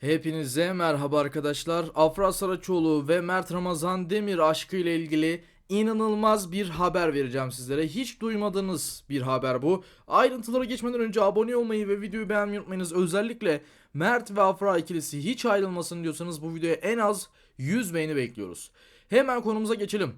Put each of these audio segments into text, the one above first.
Hepinize merhaba arkadaşlar. Afra Saraçoğlu ve Mert Ramazan Demir aşkı ile ilgili inanılmaz bir haber vereceğim sizlere. Hiç duymadığınız bir haber bu. Ayrıntılara geçmeden önce abone olmayı ve videoyu beğenmeyi unutmayınız. Özellikle Mert ve Afra ikilisi hiç ayrılmasın diyorsanız bu videoya en az 100 beğeni bekliyoruz. Hemen konumuza geçelim.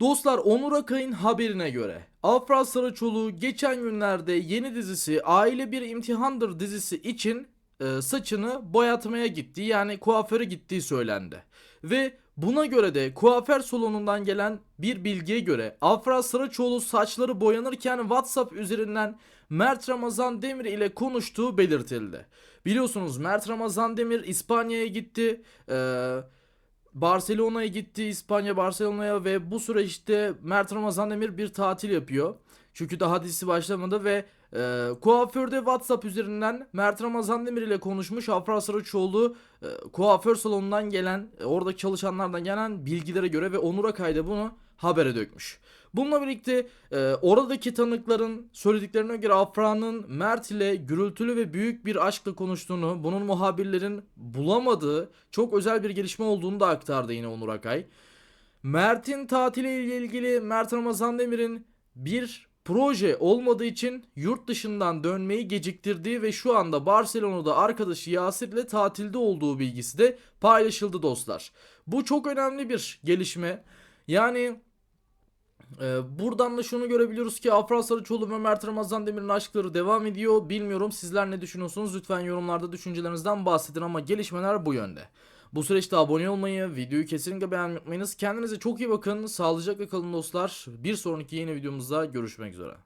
Dostlar Onur Akay'ın haberine göre Afra Saraçoğlu geçen günlerde yeni dizisi Aile Bir İmtihandır dizisi için e, saçını boyatmaya gitti yani kuaföre gittiği söylendi. Ve buna göre de kuaför salonundan gelen bir bilgiye göre Afra Saraçoğlu saçları boyanırken WhatsApp üzerinden Mert Ramazan Demir ile konuştuğu belirtildi. Biliyorsunuz Mert Ramazan Demir İspanya'ya gitti. Eee Barcelona'ya gitti İspanya Barcelona'ya ve bu süreçte Mert Ramazan Demir bir tatil yapıyor. Çünkü daha dizisi başlamadı ve e, kuaförde WhatsApp üzerinden Mert Ramazan Demir ile konuşmuş. Afra Saraçoğlu e, kuaför salonundan gelen, e, orada çalışanlardan gelen bilgilere göre ve Onur Akay da bunu habere dökmüş. Bununla birlikte e, oradaki tanıkların söylediklerine göre Afra'nın Mert ile gürültülü ve büyük bir aşkla konuştuğunu, bunun muhabirlerin bulamadığı çok özel bir gelişme olduğunu da aktardı yine Onur Akay. Mert'in tatiliyle ilgili Mert Ramazan Demir'in bir proje olmadığı için yurt dışından dönmeyi geciktirdiği ve şu anda Barcelona'da arkadaşı Yasir ile tatilde olduğu bilgisi de paylaşıldı dostlar. Bu çok önemli bir gelişme. Yani ee, buradan da şunu görebiliyoruz ki Afra Sarıçoğlu ve Mert Ramazan Demir'in aşkları devam ediyor. Bilmiyorum sizler ne düşünüyorsunuz? Lütfen yorumlarda düşüncelerinizden bahsedin ama gelişmeler bu yönde. Bu süreçte abone olmayı, videoyu kesinlikle beğenmeyi unutmayınız. Kendinize çok iyi bakın. Sağlıcakla kalın dostlar. Bir sonraki yeni videomuzda görüşmek üzere.